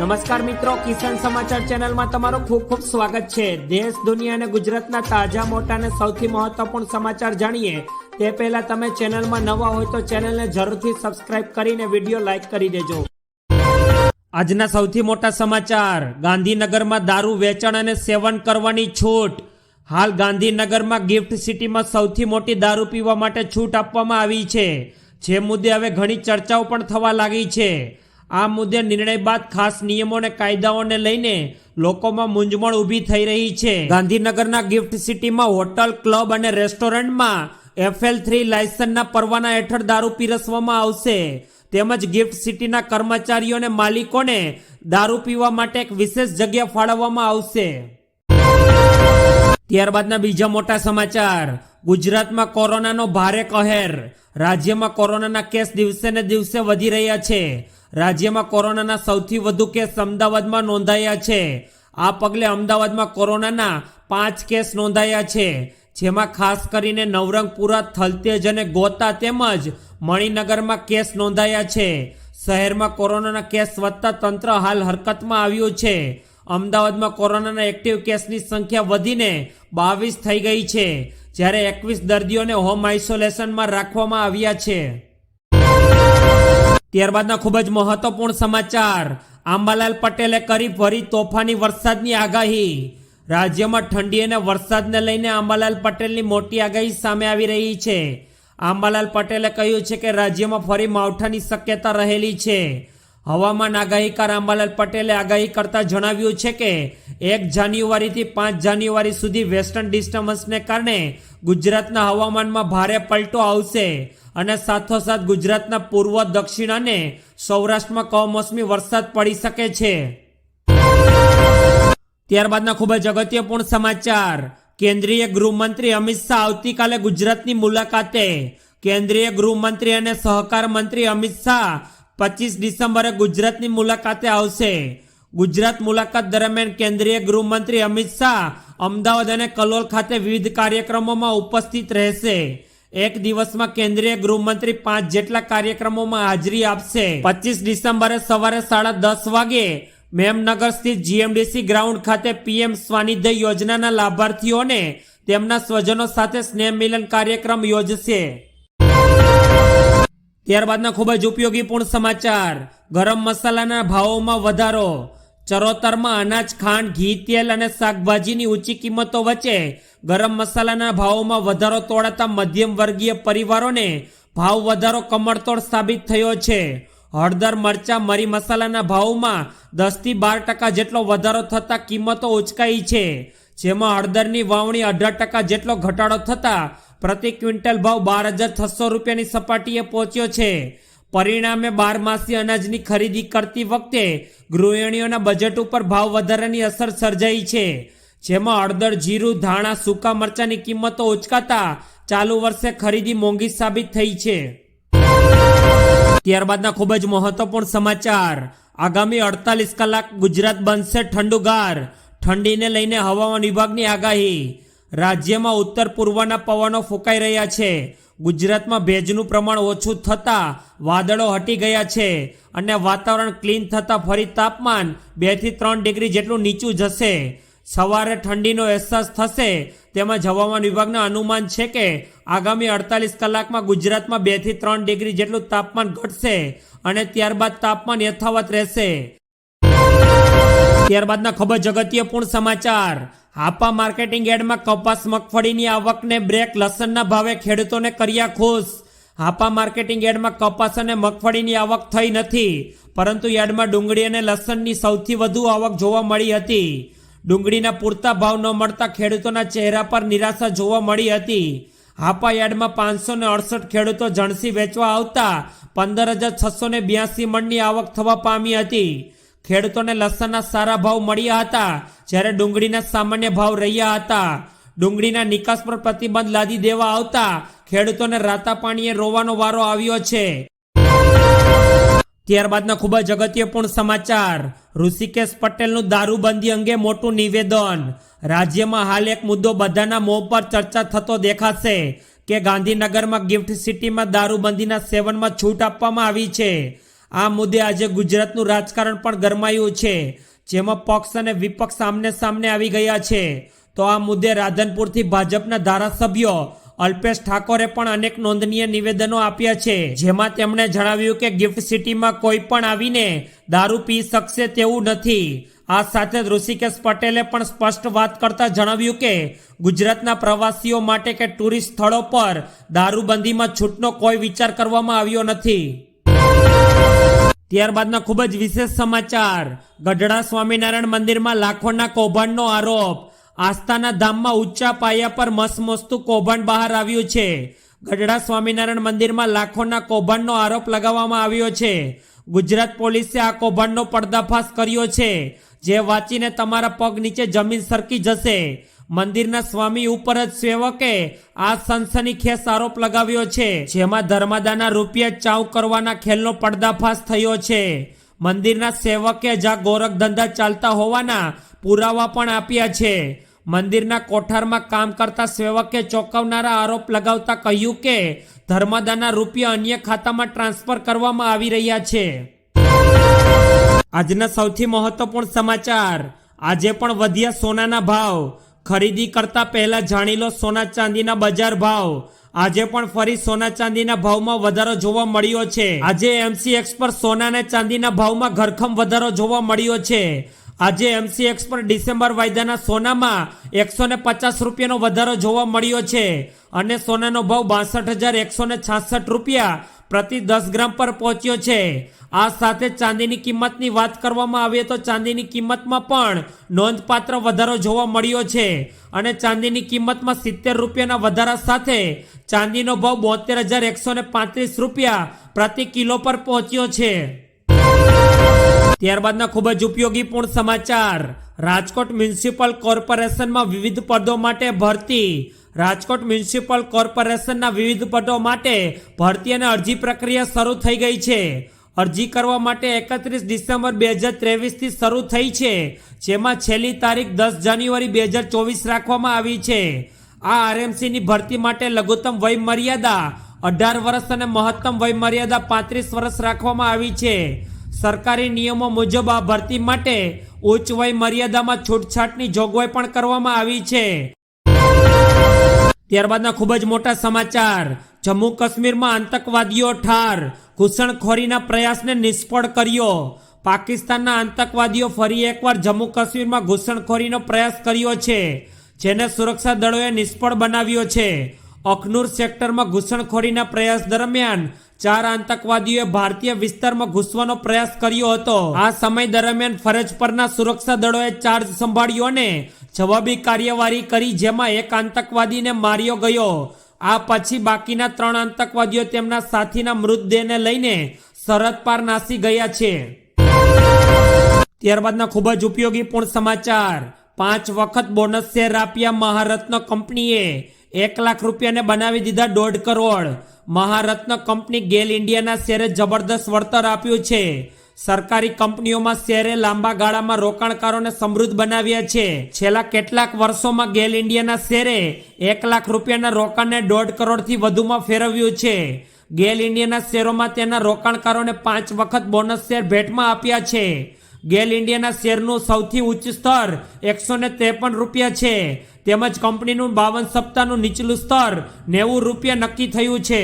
નમસ્કાર મિત્રો, કિસાન સમાચાર ચેનલમાં તમારું ખૂબ ખૂબ સ્વાગત છે. દેશ, દુનિયા અને ગુજરાતના તાજા, મોટા અને સૌથી મહત્વપૂર્ણ સમાચાર જાણીએ. તે પહેલા તમે ચેનલમાં નવા હોય તો ચેનલને જરૂરથી સબસ્ક્રાઇબ કરીને વીડિયો લાઇક કરી દેજો. આજના સૌથી મોટા સમાચાર. ગાંધીનગરમાં દારૂ વેચાણ અને સેવન કરવાની છૂટ. હાલ ગાંધીનગરમાં ગિફ્ટ સિટીમાં સૌથી મોટી દારૂ પીવા માટે છૂટ આપવામાં આવી છે. જે મુદ્દે હવે ઘણી ચર્ચાઓ પણ થવા લાગી છે. આ મુદ્દે નિર્ણય બાદ ખાસ નિયમો અને કાયદાઓને લઈને લોકોમાં મૂંઝવણ ઊભી થઈ રહી છે. ગાંધીનગરના ગિફ્ટ સિટીમાં હોટલ, ક્લબ અને રેસ્ટોરન્ટમાં એફએલ થ્રી લાયસન્સના પરવાના હેઠળ દારૂ પીરસવામાં આવશે. તેમજ ગિફ્ટ સિટીના કર્મચારીઓ અને માલિકોને દારૂ પીવા માટે એક વિશેષ જગ્યા ફાળવવામાં આવશે. ત્યારબાદના બીજા મોટા સમાચાર. ગુજરાતમાં કોરોનાનો ભારે કહેર. રાજ્યમાં કોરોનાના કેસ દિવસે ને દિવસે વધી રહ્યા છે. રાજ્યમાં કોરોનાના સૌથી વધુ કેસ અમદાવાદમાં નોંધાયા છે. આ પગલે અમદાવાદમાં કોરોનાના પાંચ કેસ નોંધાયા છે, જેમાં ખાસ કરીને નવરંગપુરા, થલતેજ અને ગોતા તેમજ મણિનગરમાં કેસ નોંધાયા છે. શહેરમાં કોરોનાના કેસ વધતા તંત્ર હાલ હરકતમાં આવ્યું છે. અમદાવાદમાં કોરોનાના એક્ટિવ કેસની સંખ્યા વધીને બાવીસ થઈ ગઈ છે, જ્યારે એકવીસ દર્દીઓને હોમ આઇસોલેશનમાં રાખવામાં આવ્યા છે. ત્યારબાદના ખૂબ જ મહત્વપૂર્ણ સમાચાર. આંબાલાલ પટેલે કરી ફરી તોફાની વરસાદની આગાહી. રાજ્યમાં ઠંડી અને વરસાદને લઈને આંબાલાલ પટેલની મોટી આગાહી સામે આવી રહી છે. આંબાલાલ પટેલે કહ્યું છે કે રાજ્યમાં ફરી માવઠાની શક્યતા રહેલી છે. હવામાન આગાહીકાર આંબાલાલ પટેલે આગાહી કરતા જણાવ્યું છે કે, એક જાન્યુઆરીથી પાંચ જાન્યુઆરી સુધી વેસ્ટર્ન ડિસ્ટર્બન્સને કારણે ગુજરાતના હવામાનમાં ભારે પલટો આવશે. અને સાથોસાથ ગુજરાતના પૂર્વ દક્ષિણ અને સૌરાષ્ટ્રમાં કમોસમી વરસાદ પડી શકે છે. ત્યારબાદના ખૂબ જ અગત્યપૂર્ણ સમાચાર. કેન્દ્રીય ગૃહમંત્રી અમિત શાહ આવતીકાલે ગુજરાતની મુલાકાતે. કેન્દ્રીય ગૃહમંત્રી અને સહકાર મંત્રી અમિત શાહ પચીસ ડિસેમ્બરે ગુજરાતની મુલાકાતે આવશે. ગુજરાત મુલાકાત દરમિયાન કેન્દ્રીય ગૃહમંત્રી અમિત શાહ અમદાવાદ અને કલોલ ખાતે વિવિધ કાર્યક્રમોમાં ઉપસ્થિત રહેશે. એક દિવસમાં કેન્દ્રીય ગૃહમંત્રી પાંચ જેટલા કાર્યક્રમોમાં હાજરી આપશે. પચીસ ડિસેમ્બરે સવારે સાડા દસ વાગે મેમનગર સ્થિત જીએમડીસી ગ્રાઉન્ડ ખાતે પીએમ સ્વાનિધ્ય યોજનાના લાભાર્થીઓને તેમના સ્વજનો સાથે સ્નેહ મિલન કાર્યક્રમ યોજશે. ત્યારબાદના ખૂબ જ ઉપયોગીપૂર્ણ સમાચાર. ગરમ મસાલાના ભાવોમાં વધારો. ચરોતરમાં અનાજ, ખાંડ, ઘી, તેલ અને શાકભાજીની ઊંચી કિંમતો વચ્ચે ગરમ મસાલાના ભાવોમાં વધારો તોડાતા મધ્યમ વર્ગીય પરિવારોને ભાવ વધારો કમળતોડ સાબિત થયો છે. હળદર, મરચા, મરી મસાલાના ભાવમાં દસથી બાર ટકા જેટલો વધારો થતાં કિંમતો ઉચકાઈ છે. જેમાં હળદરની વાવણી અઢાર ટકા જેટલો ઘટાડો થતાં પ્રતિ ક્વિન્ટલ ભાવ બાર હજાર છસો રૂપિયાની સપાટીએ પહોંચ્યો છે. પરિણામે બારમાસી અનાજની ખરીદી કરતી વખતે ગૃહિણીઓના બજેટ ઉપર ભાવ વધારાની અસર સર્જાઈ છે. જેમાં હળદર, જીરું, ધાણા, સૂકા મરચાની કિંમતો ઉચકાતા ચાલુ વર્ષે ખરીદી મોંઘી સાબિત થઈ છે. ત્યારબાદના ખૂબ જ મહત્વપૂર્ણ સમાચાર. આગામી અડતાલીસ કલાક ગુજરાત બનશે ઠંડુગાર. ઠંડીને લઈને હવામાન વિભાગની આગાહી. રાજ્યમાં ઉત્તર પૂર્વના પવનો ફૂંકાઈ રહ્યા છે. ગુજરાતમાં ભેજનું પ્રમાણ ઓછું થતાં વાદળો હટી ગયા છે અને વાતાવરણ ક્લીન થતાં ફરી તાપમાન બેથી ત્રણ ડિગ્રી જેટલું નીચું જશે. સવારે ઠંડીનો અહેસાસ થશે તેમજ હવામાન વિભાગના અનુમાન છે કે આગામી અડતાલીસ કલાકમાં ગુજરાતમાં બેથી ત્રણ ડિગ્રી જેટલું તાપમાન ઘટશે અને ત્યારબાદ તાપમાન યથાવત રહેશે. ત્યારબાદના ખબર જ અગત્યપૂર્ણ સમાચાર. હાપા માર્કેટિંગ એડમાં કપાસ મગફળીની આવકને બ્રેક લસણના ભાવે ખેડૂતોને કર્યા ખુશ. આપા માર્કેટિંગ એડમાં કપાસ અને મગફળીની આવક થઈ નથી, પરંતુ યાર્ડમાં ડુંગળી અને લસણની સૌથી વધુ આવક જોવા મળી હતી. ડુંગળીના પૂરતા ભાવ ન મળતા ખેડૂતોના ચહેરા પર નિરાશા જોવા મળી હતી. હાપા યાર્ડમાં પાંચસો ને અડસઠ ખેડૂતો જણસી વેચવા આવતા, પંદર હજાર છસો ને બ્યાસી મણની આવક થવા પામી હતી. ખેડૂતોને લસણના સારા ભાવ મળ્યા હતા, જ્યારે ડુંગળીના સામાન્ય ભાવ રહ્યા હતા. ડુંગળીના નિકાસ પર પ્રતિબંધ લાદી દેવા આવતા ખેડૂતોને રાતા પાણીએ રોવાનો વારો આવ્યો છે. ત્યારબાદના ખૂબ જ અગત્યપૂર્ણ સમાચાર. ઋષિકેશ પટેલનું દારૂબંધી અંગે મોટું નિવેદન. રાજ્યમાં હાલ એક મુદ્દો બધાના મોં પર ચર્ચા થતો દેખાશે કે ગાંધીનગરમાં ગિફ્ટ સિટીમાં દારૂબંધીના સેવનમાં છૂટ આપવામાં આવી છે. આ મુદ્દે આજે ગુજરાતનું રાજકારણ પણ ગરમાયું છે. જેમાં પક્ષ અને વિપક્ષ સામને સામને આવી ગયા છે. તો આ મુદ્દે રાધનપુરથી ભાજપના ધારાસભ્યો અલ્પેશ ઠાકોરે પણ અનેક નોંધનીય નિવેદનો આપ્યા છે. જેમાં તેમણે જણાવ્યું કે ગિફ્ટ સિટીમાં કોઈ પણ આવીને દારૂ પી શકશે તેવું નથી. આ સાથે ઋષિકેશ પટેલે પણ સ્પષ્ટ વાત કરતા જણાવ્યું કે ગુજરાતના પ્રવાસીઓ માટે કે ટુરિસ્ટ સ્થળો પર દારૂબંધીમાં છૂટનો કોઈ વિચાર કરવામાં આવ્યો નથી. ત્યારબાદના ખૂબ જ વિશેષ સમાચાર. ગઢડા સ્વામિનારાયણ મંદિરમાં લાખોના કૌભાંડનો આરોપ. આસ્થાના ધામમાં ઊંચા પાયા પર મસમસ્તું કૌભાંડ બહાર આવ્યું છે. ગઢડા સ્વામિનારાયણ મંદિરમાં લાખોના કૌભાંડનો આરોપ લગાવવામાં આવ્યો છે. ગુજરાત પોલીસે આ કૌભાંડનો પર્દાફાશ કર્યો છે. જે વાંચીને તમારા પગ નીચે જમીન સરકી જશે. મંદિરના સ્વામી ઉપર જ સેવકે આ સનસનીખેસ આરોપ લગાવ્યો છે, જેમાં ધર્માદાના રૂપિયા ચાવ કરવાના ખેલનો પર્દાફાશ થયો છે. મંદિરના સેવકે જ્યાં ગોરખ ધંધા ચાલતા હોવાના પુરાવા પણ આપ્યા છે. મંદિરના કોઠારમાં કામ કરતા સેવકે ચોંકાવનારા આરોપ લગાવતા કહ્યું કે, ધર્માદાના રૂપિયા અન્ય ખાતામાં ટ્રાન્સફર કરવામાં આવી રહ્યા છે. આજના સૌથી મહત્વપૂર્ણ સમાચાર. આજે પણ વધ્યા સોનાના ભાવ. ખરીદી કરતા પહેલા જાણી લો સોના ચાંદીના બજાર ભાવ. આજે પણ ફરી સોના ચાંદીના ભાવમાં વધારો જોવા મળ્યો છે. આજે એમસીએક્સ પર સોના અને ચાંદીના ભાવમાં ઘરખમ વધારો જોવા મળ્યો છે. આજે એમસીએક્સ પર ડિસેમ્બર વાયદાના સોનામાં એકસો ને પચાસ રૂપિયાનો વધારો જોવા મળ્યો છે. અને સોનાનો ભાવ બાસઠ હજાર એકસો ને છાસઠ રૂપિયા પ્રતિ દસ ગ્રામ પર પહોંચ્યો છે. આ સાથે ચાંદીની કિંમતની વાત કરવામાં આવે તો ચાંદીની કિંમતમાં પણ નોંધપાત્ર વધારો જોવા મળ્યો છે અને ચાંદીની કિંમતમાં સિત્તેર રૂપિયાના વધારા સાથે ચાંદીનો ભાવ બોતેર હજાર એકસો ને પાંત્રીસ રૂપિયા પ્રતિ કિલો પર પહોંચ્યો છે. ત્યારબાદના ખૂબ જ ઉપયોગીપૂર્ણ સમાચાર. રાજકોટ મ્યુનિસિપલ કોર્પોરેશનમાં વિવિધ પદો માટે ભરતી રાજકોટ મ્યુનિસિપલ કોર્પોરેશનના વિવિધ પદો માટે ભરતી અને અરજી પ્રક્રિયા શરૂ થઈ ગઈ છે. અરજી કરવા માટે એકત્રીસ ડિસેમ્બર બે હજાર ત્રેવીસથી શરૂ થઈ છે, જેમાં છેલ્લી તારીખ દસ જાન્યુઆરી બે હજાર ચોવીસ રાખવામાં આવી છે. આ આરએમસીની ભરતી માટે લઘુત્તમ વય મર્યાદા અઢાર વર્ષ અને મહત્તમ વય મર્યાદા પાંત્રીસ વર્ષ રાખવામાં આવી છે. સરકારી નિયમો મુજબ આ ભરતી માટે ઉચ્ચ વય મર્યાદામાં છૂટછાટની જોગવાઈ પણ કરવામાં આવી છે. ત્યારબાદના ખૂબ જ મોટા સમાચાર. જમ્મુ કાશ્મીરમાં આતંકવાદીઓ ઠાર. ઘૂસણખોરીના પ્રયાસને નિષ્ફળ કર્યો. પાકિસ્તાનના આતંકવાદીઓ ફરી એકવાર જમ્મુ કાશ્મીરમાં ઘૂસણખોરીનો પ્રયાસ કર્યો છે, જેને સુરક્ષા દળોએ નિષ્ફળ બનાવ્યો છે. અખનૂર સેક્ટરમાં ઘૂસણખોરીના પ્રયાસ દરમિયાન ચાર આતંકવાદીઓએ ભારતીય વિસ્તારમાં ઘૂસવાનો પ્રયાસ કર્યો હતો. આ સમય દરમિયાન ફરજ પરના સુરક્ષા દળોએ ચાર્જ સંભાળ્યો અને જવાબી કાર્યવાહી કરી જેમાં એક આતંકવાદીને માર્યો ગયો. આ પછી બાકીના ત્રણ આતંકવાદીઓ તેમના સાથીના મૃતદેહને લઈને સરહદ પાર નાસી ગયા છે. ત્યારબાદના ખૂબ જ ઉપયોગીપૂર્ણ સમાચાર. પાંચ વખત બોનસ શેર આપ્યા મહારત્ન કંપનીએ. એક લાખ રૂપિયાને બનાવી દીધા દોઢ કરોડ. મહારત્ન કંપની ગેલ ઇન્ડિયાના શેરે જબરદસ્ત વળતર આપ્યું છે. સરકારી કંપનીઓમાં શેરે લાંબા ગાળામાં રોકાણકારોને સમૃદ્ધ બનાવ્યા છે. છેલ્લા કેટલાક વર્ષોમાં ગેલ ઇન્ડિયાના શેરે એક લાખ રૂપિયાના રોકાણને દોઢ કરોડથી વધુમાં ફેરવ્યું છે. ગેલ ઇન્ડિયાના શેરોમાં તેના રોકાણકારોને પાંચ વખત બોનસ શેર ભેટમાં આપ્યા છે. ગેલ ઇન્ડિયાના શેરનું સૌથી ઉચ્ચ સ્તર એકસો ને ત્રેપન રૂપિયા છે. તેમજ કંપનીનું બાવન સપ્તાહનું નીચલું સ્તર નેવું રૂપિયા નક્કી થયું છે.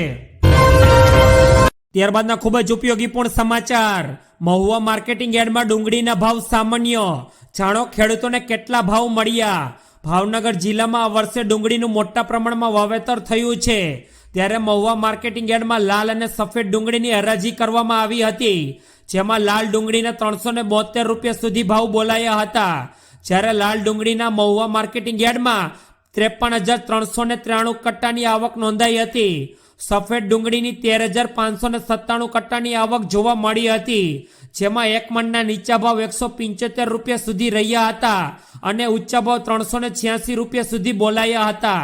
ત્યારબાદના ખૂબ જ ઉપયોગી પૂર્ણ સમાચાર. મહુવા માર્કેટિંગ યાર્ડમાં ડુંગળીના ભાવ સામાન્ય. જાણો, ખેડૂતોને કેટલા ભાવ મળ્યા? ભાવનગર જિલ્લામાં આ વર્ષે ડુંગળીનું મોટા પ્રમાણમાં વાવેતર થયું છે. ત્યારે મહુવા માર્કેટિંગ યાર્ડમાં લાલ અને સફેદ ડુંગળીની હરાજી કરવામાં આવી હતી, જેમાં લાલ ડુંગળીના ત્રણસો ને બોતેર રૂપિયા સુધી ભાવ બોલાયા હતા. જ્યારે લાલ ડુંગળીના મહુવા માર્કેટિંગ યાર્ડમાં ત્રેપન હજાર ત્રણસો ને ત્રાણું કટ્ટાની આવક નોંધાઈ હતી. સફેદ ડુંગળીની તેર હજાર પાંચસો ને સત્તાણું કટ્ટાની આવક જોવા મળી હતી, જેમાં એક મણના નીચા ભાવ એકસો પંચોતેર રૂપિયા સુધી રહ્યા હતા અને ઊંચા ભાવ ત્રણસો ને છ્યાસી રૂપિયા સુધી બોલાયા હતા.